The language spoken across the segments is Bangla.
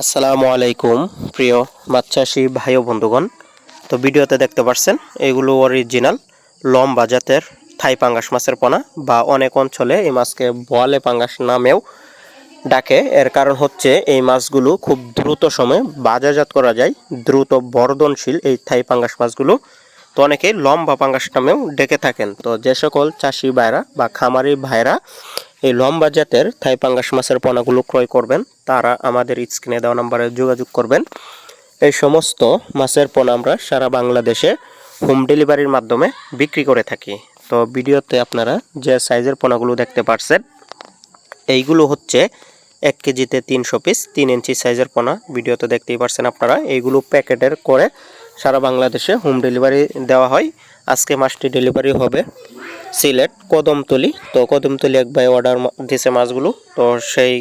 আসসালামু আলাইকুম, প্রিয় মাছ চাষি ভাই ও বন্ধুগণ। তো ভিডিওতে দেখতে পাচ্ছেন এগুলো অরিজিনাল লম্বা জাতের থাই পাঙ্গাস মাছের পোনা বা অনেক অঞ্চলে এই মাছকে বোয়ালে পাঙ্গাস নামেও ডাকে। এর কারণ হচ্ছে এই মাছগুলো খুব দ্রুত সময়ে বাজারজাত করা যায়, দ্রুত বর্ধনশীল এই থাই পাঙ্গাস মাছগুলো। তো অনেকেই লম্বা পাঙ্গাস নামেও ডেকে থাকেন। তো যে সকল চাষি ভাইরা বা খামারি ভাইরা এই লম্বা জাতের থাই পাঙ্গাস মাছের পোনাগুলো ক্রয় করবেন। তারা আমাদের স্ক্রিনে দেওয়া নাম্বারে যোগাযোগ করবেন। এই সমস্ত মাছের পোনা আমরা সারা বাংলাদেশে হোম ডেলিভারির মাধ্যমে বিক্রি করে থাকি। তো ভিডিওতে আপনারা যে সাইজের পোনাগুলো দেখতে পারছেন, এইগুলো হচ্ছে এক কেজিতে তিনশো পিস, তিন ইঞ্চি সাইজের পোনা। ভিডিওতে দেখতেই পারছেন আপনারা, এইগুলো প্যাকেটের করে সারা বাংলাদেশে হোম ডেলিভারি দেওয়া হয়। আজকে মাছটি ডেলিভারি হবে সিলেট, কদমতলি। তো কদমতলি এক ভাই অর্ডার দিছে মাছগুলো। তো সেই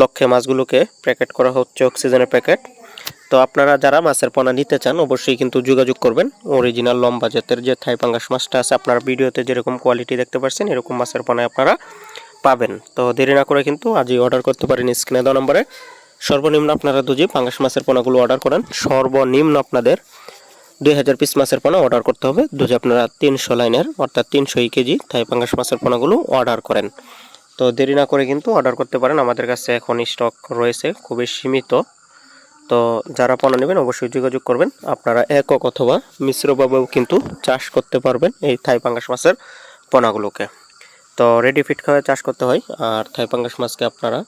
লক্ষ্যে মাছগুলোকে প্যাকেট করা হচ্ছে অক্সিজেনের প্যাকেট তো আপনারা যারা মাছের পোনা নিতে চান, অবশ্যই কিন্তু যোগাযোগ করবেন। অরিজিনাল লম্বা জাতের যে থাই পাঙ্গাস মাছটা আছে, আপনারা ভিডিওতে যেরকম কোয়ালিটি দেখতে পাচ্ছেন, এরকম মাছের পোনা আপনারা পাবেন। তো দেরি না করে কিন্তু আজই অর্ডার করতে পারেন স্ক্রিনে দেওয়া নম্বরে। সর্বনিম্ন আপনারা দুজি পাঙ্গাস মাছের পোনাগুলো অর্ডার করেন, সর্বনিম্ন আপনাদের দুই হাজার পিস মাছের পোনা অর্ডার করতে হবে। দুজি আপনারা তিনশো লাইনের অর্থাৎ তিনশো কেজি থাই পাঙ্গাস মাছের পোনাগুলো অর্ডার করেন। তো দেরি না করে কিন্তু অর্ডার করতে পারেন। আমাদের কাছে এখন স্টক রয়েছে খুবই সীমিত। তো যারা পোনা নেবেন অবশ্যই যোগাযোগ করবেন। আপনারা একক অথবা মিশ্রভাবেও কিন্তু চাষ করতে পারবেন এই থাই পাঙ্গাস মাছের পোনাগুলোকে। তো রেডি ফিট খাওয়ায় চাষ করতে হয় আর থাই পাঙ্গাস মাছকে আপনারা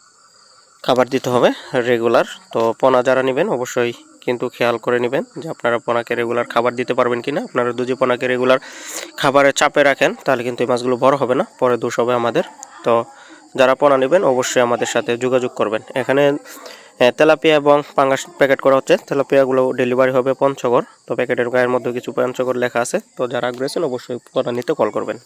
খাবার দিতে হবে রেগুলার তো পোনা যারা নেবেন অবশ্যই কিন্তু খেয়াল করে নেবেন যে আপনারা পোনাকে রেগুলার খাবার দিতে পারবেন কি না আপনারা দুজি পোনাকে রেগুলার খাবারে চাপে রাখেন, তাহলে কিন্তু এই মাছগুলো বড় হবে না, পরে দোষ হবে আমাদের। তো যারা পোনা নেবেন, অবশ্যই আমাদের সাথে যোগাযোগ করবেন। এখানে তেলাপিয়া এবং পাঙ্গাস প্যাকেট করা হচ্ছে। তেলাপিয়াগুলো ডেলিভারি হবে পঞ্চগড়। তো প্যাকেটের গায়ের মধ্যে কিছু পঞ্চগড় লেখা আছে। তো যারা আগ্রহী অবশ্যই পোনা নিতে কল করবেন।